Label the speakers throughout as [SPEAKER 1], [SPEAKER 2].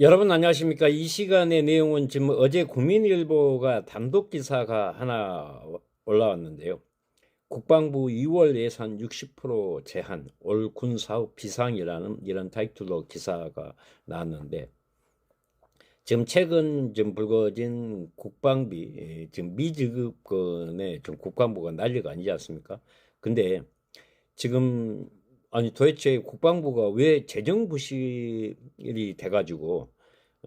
[SPEAKER 1] 여러분 안녕하십니까? 이 시간의 내용은 지금 어제 국민일보가 단독 기사가 하나 올라왔는데요. 국방부 2월 예산 60% 제한, 올 군 사업 비상이라는 이런 타이틀로 기사가 나왔는데 지금 최근 좀 불거진 국방비 예, 지금 미지급권에 좀 국방부가 난리가 아니지 않습니까? 근데 지금 아니 도대체 국방부가 왜 재정 부실이 돼가지고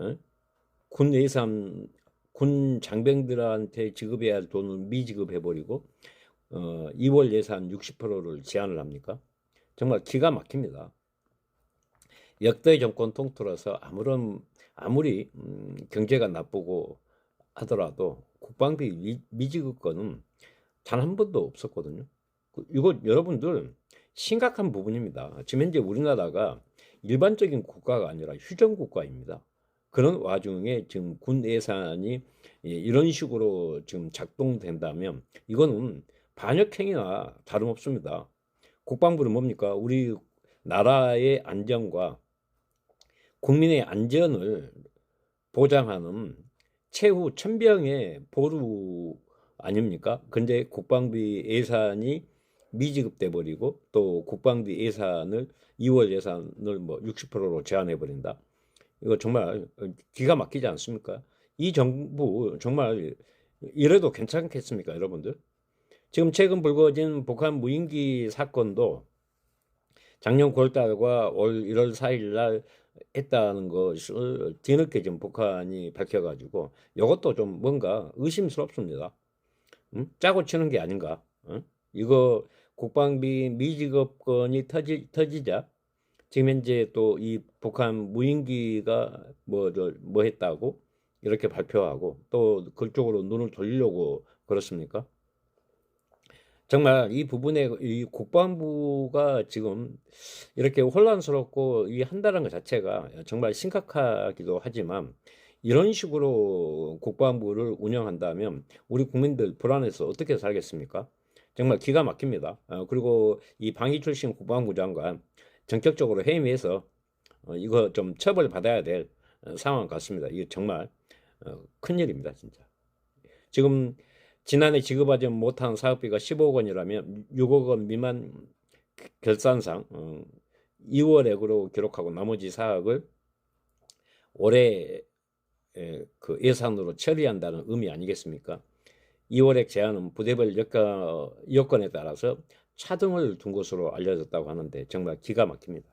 [SPEAKER 1] 어? 군 예산 군 장병들한테 지급해야 할 돈을 미지급해버리고 어, 2월 예산 60%를 제한을 합니까? 정말 기가 막힙니다. 역대 정권 통틀어서 아무런 아무리 음, 경제가 나쁘고 하더라도 국방비 미, 미지급권은 단 한 번도 없었거든요. 그- 이거 여러분들 심각한 부분입니다. 지금 현재 우리나라가 일반적인 국가가 아니라 휴전 국가입니다. 그런 와중에 지금 군 예산이 예, 이런 식으로 지금 작동된다면 이거는 반역행위나 다름없습니다. 국방부는 뭡니까? 우리 나라의 안전과 국민의 안전을 보장하는 최후 천병의 보루 아닙니까? 근데 국방비 예산이 미지급돼 버리고 또 국방비 예산을 2월 예산을 뭐 60%로 제한해 버린다. 이거 정말 기가 막히지 않습니까? 이 정부 정말 이래도 괜찮겠습니까, 여러분들? 지금 최근 불거진 북한 무인기 사건도 작년 9월달과 올 1월 4일날 했다는 것을 뒤늦게 지금 북한이 밝혀가지고 이것도 좀 뭔가 의심스럽습니다. 음? 짜고 치는 게 아닌가? 어? 이거 국방비 미지급권이 터지, 터지자 지금 현재 또 이 북한 무인기가 뭐, 저, 뭐 했다고 이렇게 발표하고 또 그쪽으로 눈을 돌리려고 그렇습니까? 정말 이 부분에 이 국방부가 지금 이렇게 혼란스럽고 이 한다는 것 자체가 정말 심각하기도 하지만 이런 식으로 국방부를 운영한다면 우리 국민들 불안해서 어떻게 살겠습니까? 정말 기가 막힙니다. 어, 그리고 이 방위 출신 국방부 장관 전격적으로 해임해서 어, 이거 좀 처벌 받아야 될 어, 상황 같습니다. 이게 정말 어, 큰일입니다, 진짜. 지금 지난해 지급하지 못한 사업비가 15억 원이라면 6억 원 미만 결산상 어, 2월액으로 기록하고 나머지 사업을 올해 에, 그 예산으로 처리한다는 의미 아니겠습니까? 2월액 제한은 부대별 여건, 여건에 따라서 차등을 둔 것으로 알려졌다고 하는데 정말 기가 막힙니다.